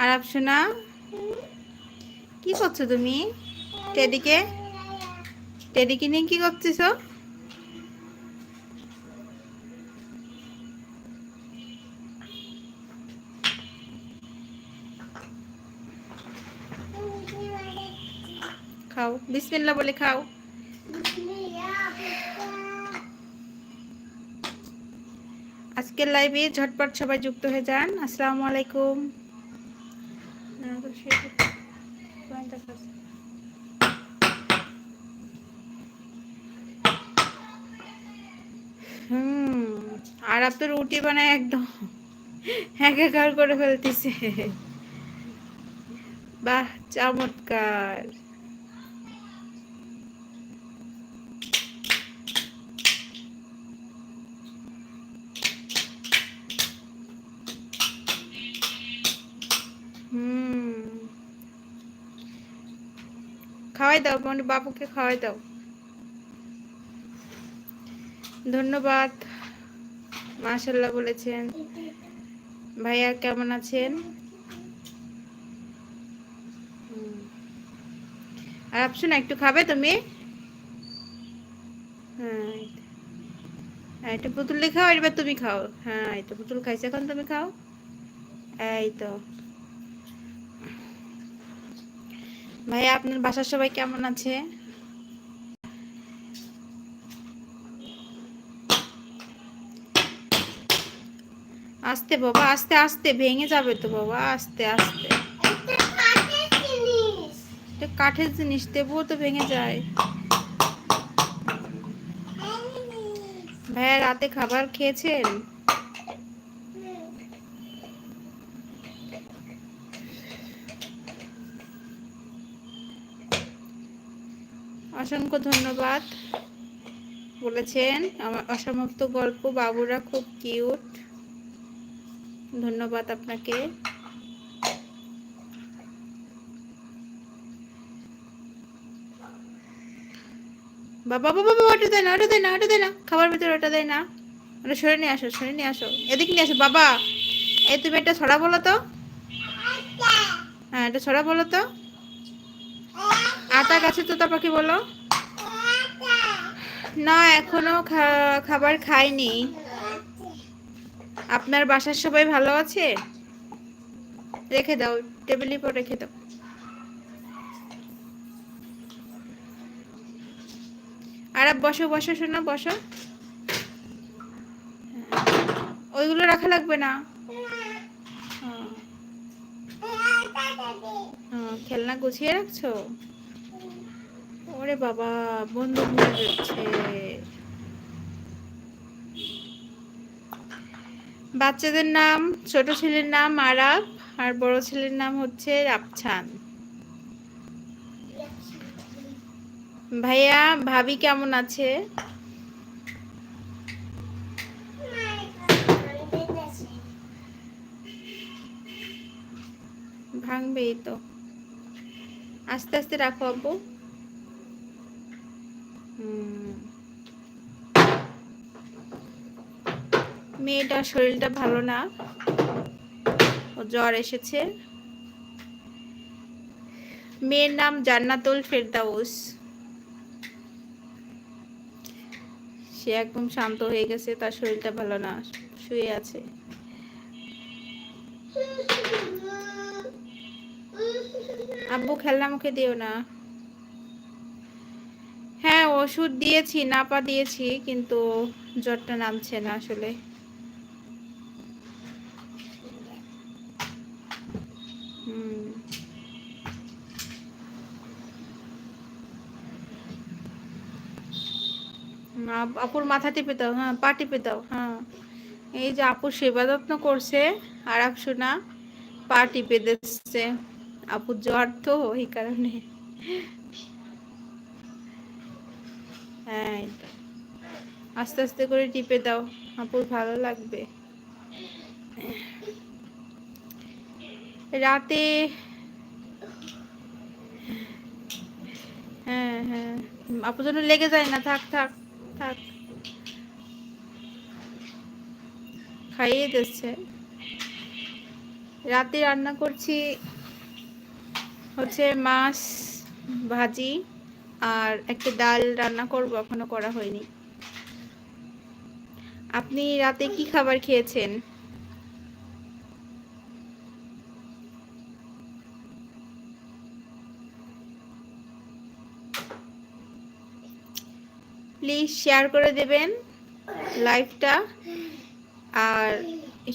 আর আপসোনা কি করছ তুমি? টেডিকে? টেডিকে নিয়ে কি করতেছো? খাও বিসমিল্লা বলে খাও। আজকের লাইভে ঝটপট সবাই যুক্ত হয়ে যান। আসসালামু আলাইকুম। আর আপনার রুটি বানায় একদম একাকার করে ফেলতেছে। বাহ, চমৎকার। খাওয়াই দাও মানে বাবুকে খাওয়াই দাও। ধন্যবাদ, মাশাল্লাহ বলেছেন। ভাইয়া কেমন আছেন। আর আপশন একটু খাবে তুমি? হ্যাঁ তো। হ্যাঁ পুতুল খাও, এবার তুমি খাও। হ্যাঁ তো, পুতুল খাইছে, এখন তুমি খাও। এই তো। ভাইয়া আপনার বাসার সবাই কেমন আছে? আস্তে বাবা, আস্তে আস্তে, ভেঙে যাবে তো বাবা, আস্তে আস্তে। কাঠের জিনিস দেবো তো ভেঙে যায়। ভাইয়া, রাতে খাবার খেয়েছেন? অসংখ্য ধন্যবাদ। বলেছেন, আমার অসমাপ্ত গল্প, বাবুরা খুব কিউট। ধন্যবাদ আপনাকে। বাবা বাবা বাবা ওটা দেয় না ওটা দেয় না ওটা দেয় না। খাবার ভিতরে ওটা দেয় না। ওটা সরে নিয়ে আসো, সরে নিয়ে আসো। এদিকে নিয়ে আসো, বাবা। এই তুমি একটা ছড়া বলো তো। হ্যাঁ এটা ছড়া বলো তো। আতা গাছে তোতা পাখি বলো না এখনও খাবার খাইনি। আপনার বাসার সবাই ভালো আছে? রেখে দাও টেবিলের উপর রেখে দাও। আর বসো বসো শোনো বসো। ওইগুলো রাখা লাগবে না? হ্যাঁ। হ্যাঁ, খেলনা গুছিয়ে রাখছো? ওরে বাবা, বন্ধু ভুলে যাচ্ছে। বাচ্চাদের নাম, ছোট ছেলের নাম আরাব আর বড় ছেলের নাম হচ্ছে রাপছান ভাইয়া, ভাবি কেমন আছে? ভাঙবেই তো। আস্তে আস্তে রাখো আব্বু। মেয়েটার শরীরটা ভালো না। ও জ্বর এসেছে। মেয়ের নাম জান্নাতুল ফেরদাউস। সে একদম শান্ত হয়ে গেছে, তার শরীরটা ভালো না, শুয়ে আছে। আব্বু, খেলনা মুখে দিও না। হ্যাঁ ওষুধ দিয়েছি, নাপা দিয়েছি, কিন্তু জ্বরটা নামছে না আসলে হুম আপ- আপুর মাথা টিপে দাও হ্যাঁ পা টিপে দাও হ্যাঁ। এই যে আপু সেবা যত্ন করছে, আর শোনা, পা টিপে দিচ্ছে। আপুর জ্বর তো এই কারণে। হ্যাঁ আস্তে আস্তে করে টিপে দাও, আপুর ভালো লাগবে। রাতে হ্যাঁ হ্যাঁ। আপুর লেগে যায় না, থাক থাক থাক। খাইয়ে দিচ্ছে। রাতে রান্না করছি হচ্ছে মাছ, ভাজি আর একটা ডাল রান্না করব, এখনও করা হয়নি। আপনি রাতে কি খাবার খেয়েছেন? প্লিজ শেয়ার করে দেবেন লাইভটা আর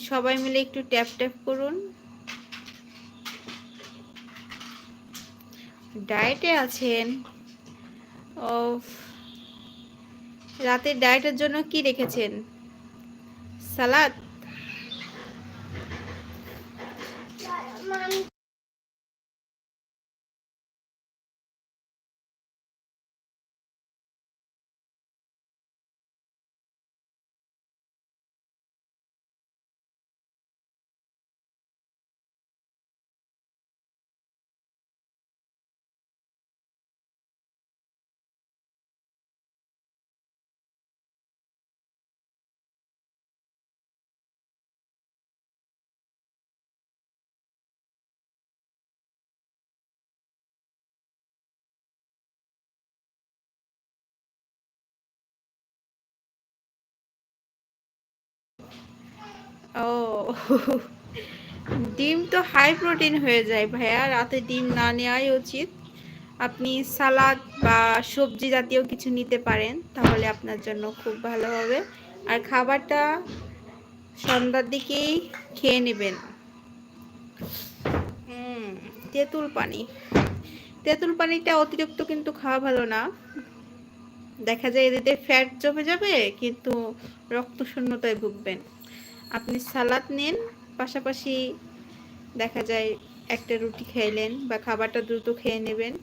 সবাই মিলে একটু ট্যাপ ট্যাপ করুন। ডায়েটে আছেন। ও রাতের ডায়েটের জন্য কি রেখেছেন? সালাদ? ও। ডিম তো হাই প্রোটিন হয়ে যায় ভাইয়া, রাতে ডিম না নেওয়াই উচিত। আপনি সালাদ বা সবজি জাতীয় কিছু নিতে পারেন, তাহলে আপনার জন্য খুব ভালো হবে। আর খাবারটা সন্ধ্যার দিকেই খেয়ে নেবেন। তেঁতুল পানি। তেঁতুল পানিটা অতিরিক্ত কিন্তু খাওয়া ভালো না। দেখা যায় এদিকে ফ্যাট জমে যাবে, কিন্তু রক্ত শূন্যতায় ভুগবেন। আপনি সালাদ নেন পাশাপাশি দেখা যায় একটা রুটি খাইলেন বা খাবারটা দ্রুত খেয়ে নেবেন।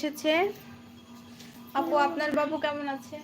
এসেছে। আপু আপনার বাবু কেমন আছে?